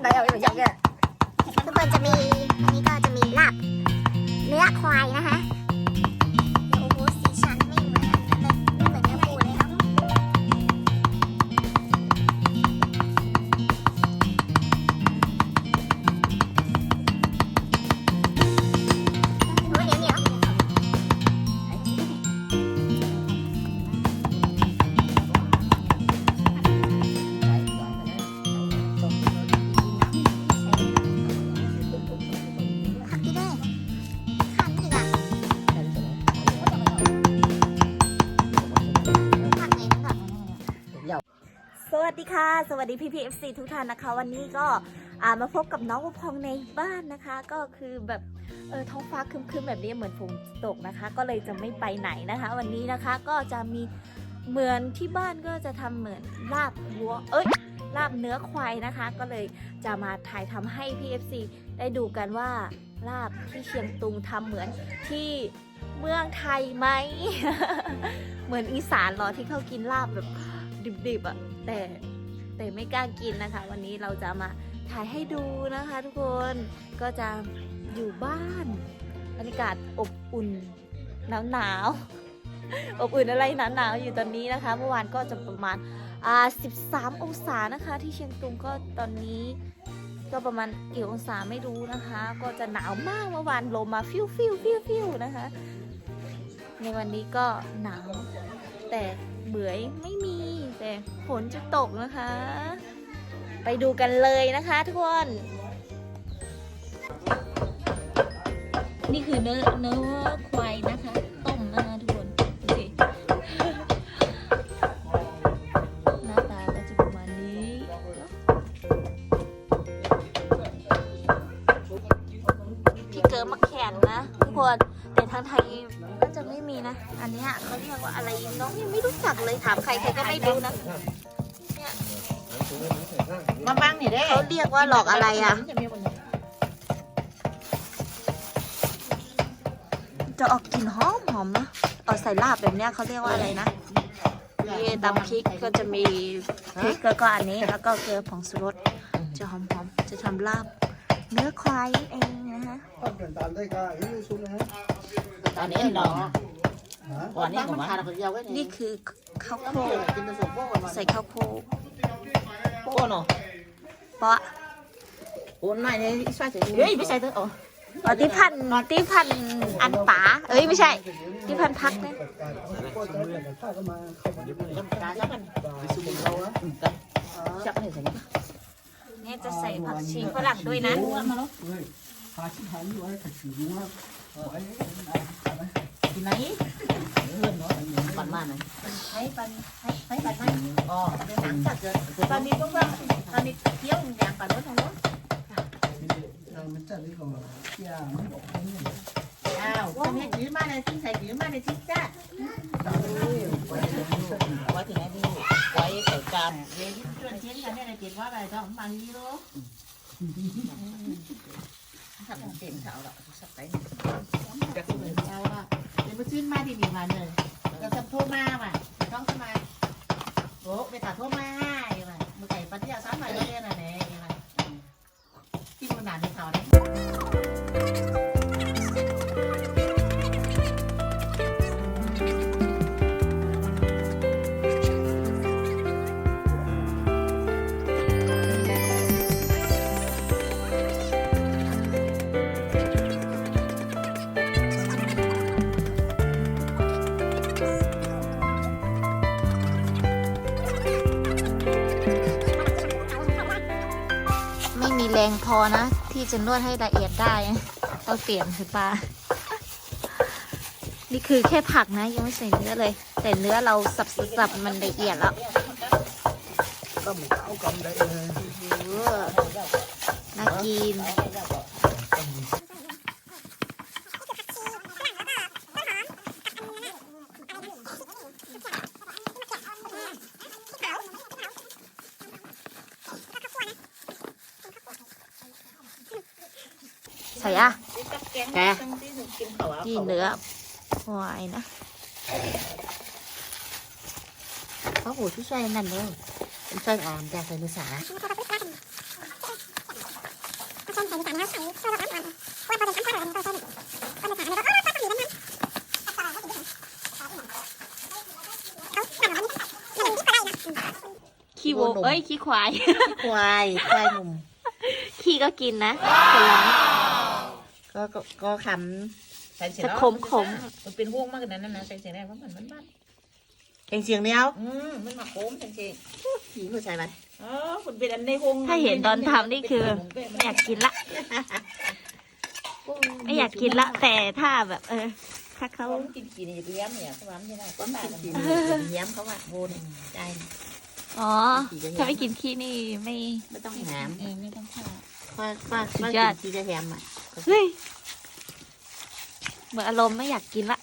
ไหนเอาไปอย่างเงี้ยทุกคนจะมีอันนี้ก็จะมีลาบ เนื้อควายนะคะ ค่ะ สวัสดีพี่พีเอฟซีทุกท่านนะคะ วันนี้ก็ามาพบกับน้องอุพองในบ้านนะคะ ก็คือแบบเออท้องฟ้าคึมๆแบบนี้เหมือนฝนตกนะคะ ก็เลยจะไม่ไปไหนนะคะ วันนี้นะคะก็จะมีเหมือนที่บ้านก็จะทำเหมือนลาบวัวเอ้ยลาบเนื้อควายนะคะ ก็เลยจะมาถ่ายทำให้พีเอฟซีได้ดูกันว่าลาบที่เชียงตุงทำเหมือนที่เมืองไทยไหม เหมือนอีสานหรอที่เขากินลาบแบบดิบๆอะ่ะแต่ แต่ไม่กล้ากินนะคะ วันนี้เราจะมาถ่ายให้ดูนะคะ ทุกคนก็จะอยู่บ้านบรรยากาศอบอุ่นหนาวหนาวอบอุ่นอะไรหนาวหนาวอยู่ตอนนี้นะคะ เมื่อวานก็จะประมาณอ่า13 องศานะคะ ที่เชียงตุงก็ตอนนี้ก็ประมาณกี่องศาไม่รู้นะคะ ก็จะหนาวมากเมื่อวานลมมาฟิวฟิวฟิวฟิวนะคะ ในวันนี้ก็หนาวแต่เบื่อยไม่มี แต่ฝนจะตกนะคะ ไปดูกันเลยนะคะทุกคน นี่คือเนื้อเนื้อควายนะคะต้มนะคะ ว่าหลอกอะไรอะ จะออกกลิ่นหอมหอมๆนะเอาใส่ลาบแบบเนี้ยเขาเรียกว่าอะไรนะนี่ตำพริกก็จะมีพริกแล้วก็อันนี้แล้วก็เกลือผงชูรสจะหอมๆจะทำลาบ เนื้อควายนั่นเองนะคะตอนนี้เนาะก่อนนี้ผมว่านี่คือข้าวโพดใส่ข้าวโพดโอ้เนาะเพราะ โอนไม่เนี่ยใส่ถึงเฮ้ยไม่ใส่ตัวอ๋ออ๋อที่พันที่พันอันป๋าเอ้ยไม่ใช่ ที่พันพักนะตาแล้วมันจับให้ใส่เนี่ยจะใส่ผักชีฝรั่งด้วยนะที่ไหนเลื่อนเนาะปันมาไหนให้ปันให้ให้ปันมาอ๋อเป็นหนังจัดเลยตอนนี้พวกเราตอนนี้เที่ยวอย่างปันรถทางรถ อ้าวว่าเนี่ยถือมาในที่ใส่ถือมาในที่จ้าไว้ถึงไหนพี่ไว้ใส่จานเรงพอนะ ที่จะนวดให้ละเอียดได้ต้องเปลี่ยนคือปลา นี่คือแค่ผักนะ ยังไม่ใส่เนื้อเลย แต่เนื้อเราสับๆมันละเอียดแล้วเออน่ากิน ใส่อะแกนี่เนื้อควายนะเขาหูที่ใส่นั่นเลยใส่อ่อนแต่ใส่เนื้อสาส้มใส่จานแล้วใส่โซดาอ่อนว่าพอจะทำข้าวอะไรก็ส้มก็มาใส่แล้วก็ต้องมีน้ำมันเอาหนังมันมันคิดอะไรนะขี้วัวเอ้ยขี้ควาย ควาย ควายหนุ่มขี้ก็กินนะคนร้อง ก็ก็ก็คำใส่เสียงจะแล้วขมขมมันเป็นห่วงมากกว่านั้นนะใส่เสียงได้เพราะมันมันบ้านเสียงเสียงเดียวอืมมันมาโค้งจริงๆผีผู้ชายมันอ๋อคุณเป็นอันในห่วงถ้าเห็นตอนทำนี่คือ ไม่อยากกินละ ไม่อยากกินละ แต่ถ้าแบบ เออ ถ้าเขาเขากินขี้นี่เลี้ยมเนี่ยเขาว่าไม่ได้ก็ตายกันเลี้ยมเขาว่าโวนใจอ๋อ ถ้าไม่กินขี้นี่ไม่ ไม่ต้องแหมเออไม่ต้องฆ่าค่อยค่อยสุค่อดยยอดกินที่จะแหมอะ เฮ้ยเหมือนอารมณ์ไม่อยากกินละ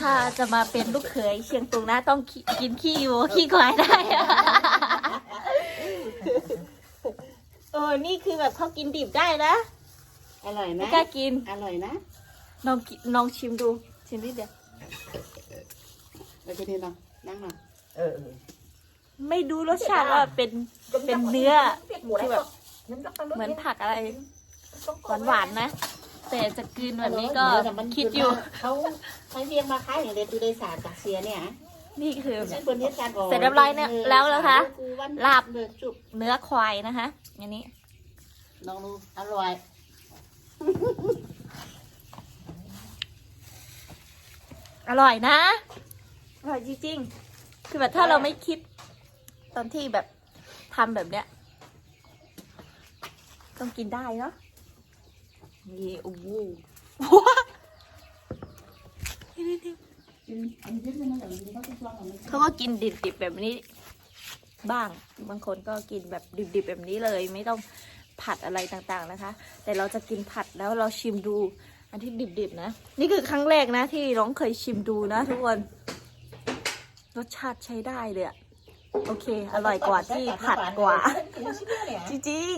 ถ้าจะมาเป็นลูกเขยเชียงตุงนะต้องกิกินขี้วัวขี้ควายได้อะโอ้นี่คือแบบเขากินดิบได้นะอร่อยไหมไม่กล้ากินอร่อยนะลองกินลองชิมดูชิมนิดเดียวเราจะนี่เนาะนั่งเนาะเออไม่ดูรสชาติว่าเป็นเป็นเนื้อคือแบบเหมือนผักอะไร หวานๆนะ แต่จะกินแบบนี้ก็คิดอยู่ เขาเขาเรียกมาค้ายอย่างเดียวตูได้สารจากเสียเนี่ยนี่คือซึ่งคนเทศกาลก่อนเสร็จเรียบร้อยเนี่ยแล้วเหรอคะ ลาบเดือดจุบเนื้อควายนะคะอันนี้ลองดูอร่อยอร่อยนะอร่อยจริงๆ คือแบบถ้าเราไม่คิด ตอนที่แบบทำแบบเนี้ย ต้องกินได้เนาะ นี่โอ้โหว้าเขาก็กินดิบๆแบบนี้ บ้าง บางคนก็กินแบบดิบๆแบบนี้เลย ไม่ต้องผัดอะไรต่างๆนะคะ แต่เราจะกินผัดแล้วเราชิมดู อันที่ดิบๆนะ นี่คือครั้งแรกนะที่น้องเคยชิมดูนะทุกคน รสชาติใช้ได้เลยอะโอเค อร่อยกว่าที่ผัดกว่า จริง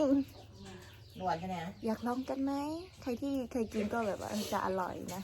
หวานใช่ไหมอยากลองกันไหมใครที่เคยกินก็แบบว่าจะอร่อยนะ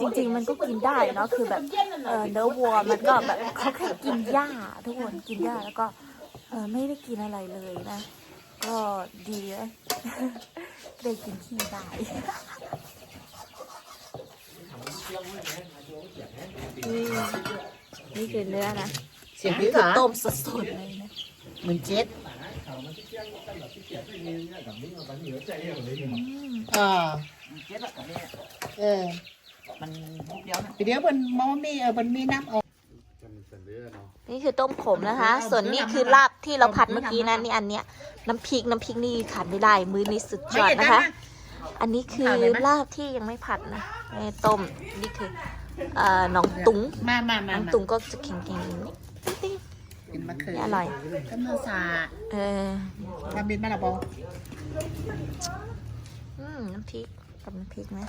จริง ๆ มันก็กินได้เนาะคือแบบเออเนื้อวัวมันก็แบบเขาแค่กินหญ้าทุกคนกินหญ้าแล้วก็เออไม่ได้กินอะไรเลยนะ ก็ดีนะได้กินขี้ได้นี่นี่คือเนื้อนะเสียงนี่พี่เหคืรออต้มสดๆเลยนะเหมือนเจ็ดเออเจ็ดอะเนี่ยเออมันเดียวนะเดี๋ยวมันมอมีเออมันมีน้ำออกนี่คือต้มขมนะคะ ส่วนนี้คือลาบที่เราผัดเมื่อกี้นะนี่อันเนี้ยน้ำพริกน้ำพริกนี่ขาดไม่ได้มือนี้สุดยอดนะคะ อันนี้คือลาบที่ยังไม่ผัดนะไม่ต้มนี่คือเอ่อหนองตุงมามามาหนองตุงก็จะแข็งๆอย่างนี้ติ๊งกินมะเขือๆนี่อร่อยก็มือสาเออทำบินมาละบออืมน้ำพริก กับน้ำพริกนะ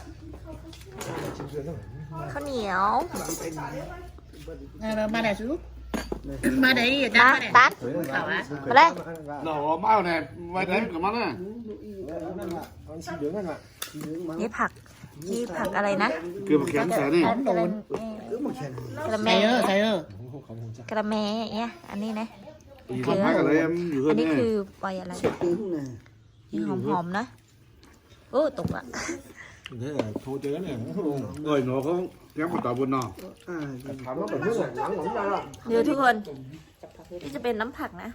ข้าวเหนียวเออมาไหนซูมาไหนอะมาตัดเขาอะมาเลย Nó bao này, vài đấy của mắt này. นี่ผักนี่ผักอะไรนะ Cứ một kén xé đi. กระกระแมใส่เออใส่เออกระแมเนี่ยอันนี้นะ Thì còn mắt ở đây em nhiều อัน hơn นี้คื này. อใบอะไรนี่หอมๆนะ โอ้ตกอะ Thế là thô chế này. Rồi nó không, ยังมาต่อบนนอถามว่าแบบนี้หลังหลังได้หรอเดี๋ยวทุกคนนี่จะเป็นน้ำผักนะ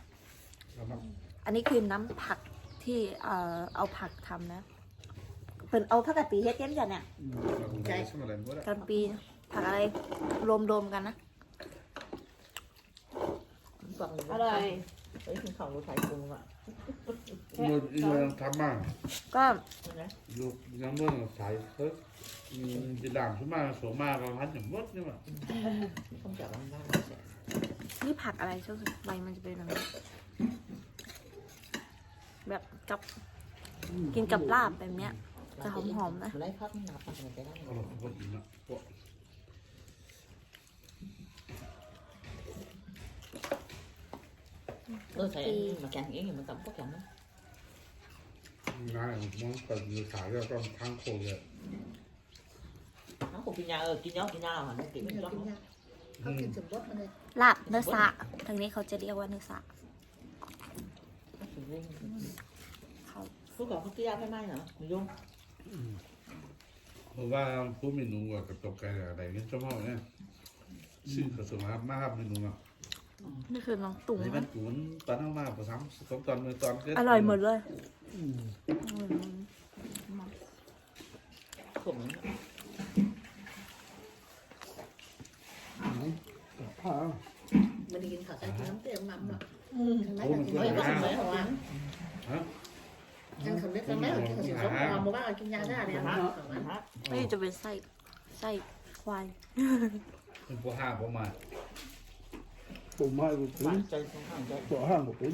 อันนี้คือน้ำผักที่เอ่อเอาผักทำนะเป็นเอาผักกะปีเฮ็ดกันจ้ะเนี่ยใจสมัยนั้นว่ากะปีผักอะไรรวมๆกันนะอร่อย เฮ้ยกินของรถไฟกุ้งอะมันมันทำมาก็ลูกยังเมื่อสายเฮ้ยจะด่างขึ้นมาสวมมาก็หันอย่างมดนี่ว่ะต้องจับบ้านบ้านนี่ผักอะไรช่วงใบมันจะเป็นแบบนี้แบบกับกินกับลาบแบบเนี้ย จะหอมๆนะมันได้พักหนับมันจะได้อร่อยกว่าอีกนะ พวกเออใส่มาแกงเองมันต่ำพวกแกงนะงานมันก็มีสายแล้วก็ทั้งโคเลยน้องผมกินยาเออกินยากินยาหรอมันติดไม่ร้องเขากินสมรสมาเลยลาบเนื้อสะทางนี้เขาจะเรียกว่าเนื้อสะเขาพวกเขาเขากินยาไม่ไหมเหรอยุ่งเพราะว่าผู้มีนุ่งกับกระจกไก่อะไรเงี้ยชอบมากเนี่ยชื่อกระทรวงมหาดไทยมีนุ่งอะ นี่คือน้องตุ๋งในบ้านะนกูนตอนนั้นมาผสมสองตอนมือตอนเกิดอร่อยหมดเลยผมผ้ามันได้กินข้าวใส่น้ำเต็มน้ำหรอกอืมทำไมโอ้เรามันกินก็ไม่หาได้ไม่ของมันยังสำเร็จทำไมเรากินข้าวเสียสมความบอกว่ากินยาได้เนี่ยนะนี่จะเป็นไส้ไส้ควายเป็นพวกห้าพวกมา ผมมากูถึงใจสงสารใจตัวห้างกูถึง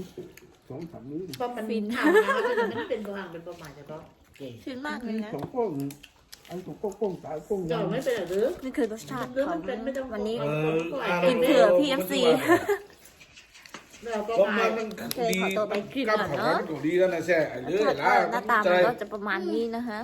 สองสามนิ้วก็มันข่าวนะมันเป็นประวัติเป็นประมาณจะก็เก่งชื้นมากเลยนะสองก้องไอ้สองก้องก้องตายก้องเจ้าไม่เป็นหรือนี่คือรสชาติของวันนี้เออกินเผื่อ PFC เราก็ผมมามามันโอเคขอตัวไปกินก่อนเนอะดูดีแล้วนะแซ่ไอ้รเรื่สอยชาติละก็หน้าตามันก็จะประมาณนี้นะคะ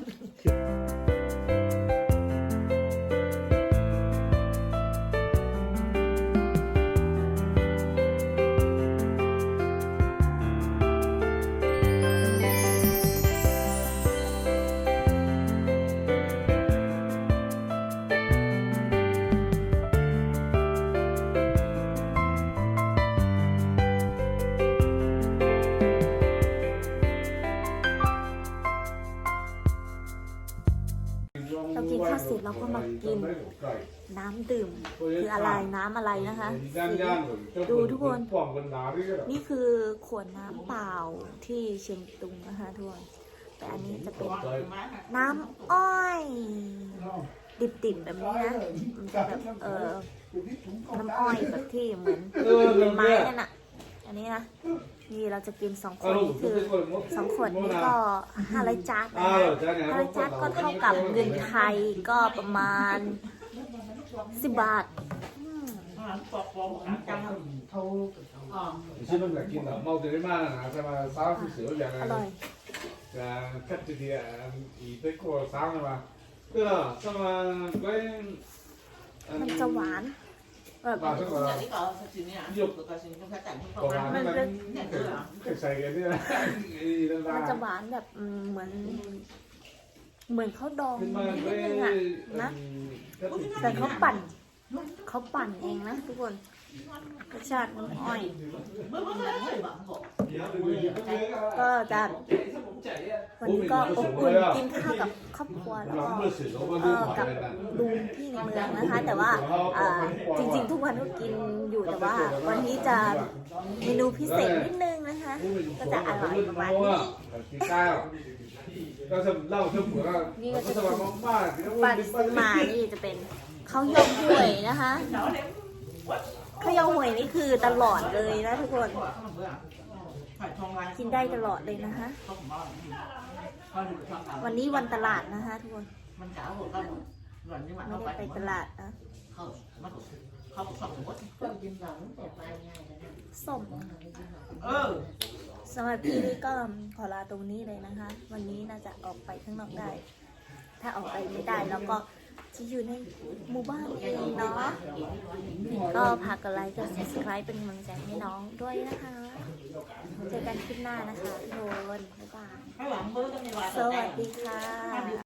เรากินข้าวเสร็จเราก็มากินน้ำดื่มคืออะไรน้ำอะไรนะคะสีดูทุกคน นี่คือขวดน้ำเปล่าที่เชียงตุงนะคะทุกคนแต่อันนี้จะเป็นน้ำอ้อย ดิบๆแบบนี้นะมันจะแบบเออน้ำอ้อยแบบที่เหมือนเป็นไม้นั่นน่ะอันนี้นะ นี่เราจะกินสองคนนี่คือสองขวดนี้ก็ห้าร้อยจัดนะคะห้าร้อยจัดก็เท่ากับเงินไทยก็ประมาณสิบบาท Chứ nó là kia là mau tới mà là sao mà sao thì sửa dạng อร่อย là cắt từ địa ý tới cô sao mà tức là sao mà cái มันจะหวาน แบบ vào sao แต่ mà นี่ก็สิ่งนี้อะก็สิ่งที่เขาแต่งเขา có มา vào nó เนี่ย đang คืออะ cái xài cái này ý nó มันจะ ra หวานแบบอืมเหมือน เหมือนเขาดอง nhưng mà นิด cái นึงอะ นะ แต่เขาปั่นเขาปั่นเองนะทุกคน รสชาติน้ำอ้อย ก็จะวันนี้ก็อบอุ่นกินข้าวกับครอบครัวแล้วก็ nó sửa nó เอ có อกับลุงที่ในเมืองนะคะ แต่ว่าอ่าจริงๆ ทุกวันก็กินอยู่แต่ว่า วันนี้จะเมนูพิเศษนิดนึงนะคะ ก็จะอร่อยประมาณนี้ cái cao có sầm lau sầm bữa Như có cái- sầm mà mong ba thì nó ปันซื้อมานี่จะเป็นข้าวยองห่วยนะคะ ขยองหวยนี่คือตลอดเลยนะทุกคน กินได้ตลอดเลยนะคะ วันนี้วันตลาดนะคะทุกคนมันจ๋าหัวก็หล่อนนี่หวไม่ได้ไปตลาดนะเขามสองหัยนะส้มสำหรับพี่นี่ก็ขอลาตรงนี้เลยนะคะ วันนี้น่าจะออกไปข้างนอกได้ ถ้าออกไปไม่ได้แล้วก็ จะอยู่ในหมู่บ้านเองเนาะก็พากกดไลค์กด subscribe เป็นกำลังใจให้น้องด้วยนะคะ เจอกันคลิปหน้านะคะทุกคนบ๊ายบาย สวัสดีค่ะ